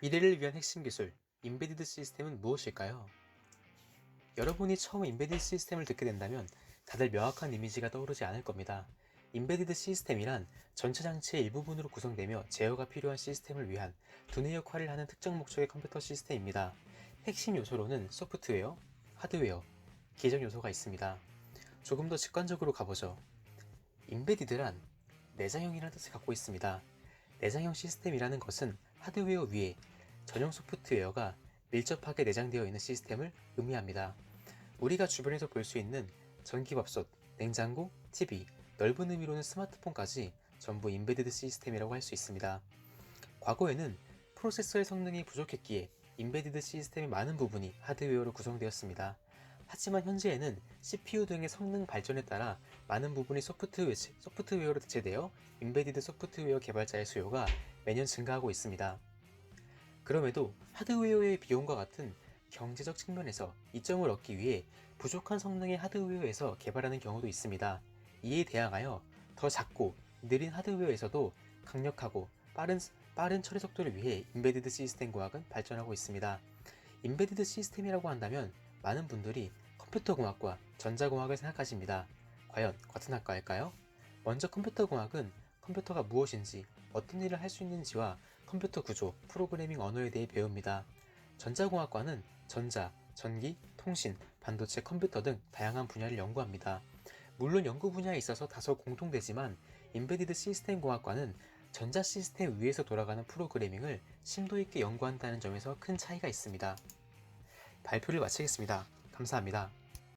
미래를 위한 핵심 기술, 인베디드 시스템은 무엇일까요? 여러분이 처음 인베디드 시스템을 듣게 된다면 다들 명확한 이미지가 떠오르지 않을 겁니다. 인베디드 시스템이란 전체 장치의 일부분으로 구성되며 제어가 필요한 시스템을 위한 두뇌 역할을 하는 특정 목적의 컴퓨터 시스템입니다. 핵심 요소로는 소프트웨어, 하드웨어, 계정 요소가 있습니다. 조금 더 직관적으로 가보죠. 인베디드란 내장형이라는 뜻을 갖고 있습니다. 내장형 시스템이라는 것은 하드웨어 위에 전용 소프트웨어가 밀접하게 내장되어 있는 시스템을 의미합니다. 우리가 주변에서 볼 수 있는 전기밥솥, 냉장고, TV, 넓은 의미로는 스마트폰까지 전부 인베디드 시스템이라고 할 수 있습니다. 과거에는 프로세서의 성능이 부족했기에 인베디드 시스템의 많은 부분이 하드웨어로 구성되었습니다. 하지만 현재에는 CPU 등의 성능 발전에 따라 많은 부분이 소프트웨어, 소프트웨어로 대체되어 인베디드 소프트웨어 개발자의 수요가 매년 증가하고 있습니다. 그럼에도 하드웨어의 비용과 같은 경제적 측면에서 이점을 얻기 위해 부족한 성능의 하드웨어에서 개발하는 경우도 있습니다. 이에 대항하여 더 작고 느린 하드웨어에서도 강력하고 빠른, 빠른 처리 속도를 위해 인베디드 시스템 공학은 발전하고 있습니다. 인베디드 시스템이라고 한다면 많은 분들이 컴퓨터 공학과 전자공학을 생각하십니다. 과연 같은 학과일까요? 먼저 컴퓨터 공학은 컴퓨터가 무엇인지, 어떤 일을 할 수 있는지와 컴퓨터 구조, 프로그래밍 언어에 대해 배웁니다. 전자공학과는 전자, 전기, 통신, 반도체, 컴퓨터 등 다양한 분야를 연구합니다. 물론 연구 분야에 있어서 다소 공통되지만 인베디드 시스템 공학과는 전자 시스템 위에서 돌아가는 프로그래밍을 심도 있게 연구한다는 점에서 큰 차이가 있습니다. 발표를 마치겠습니다. 감사합니다.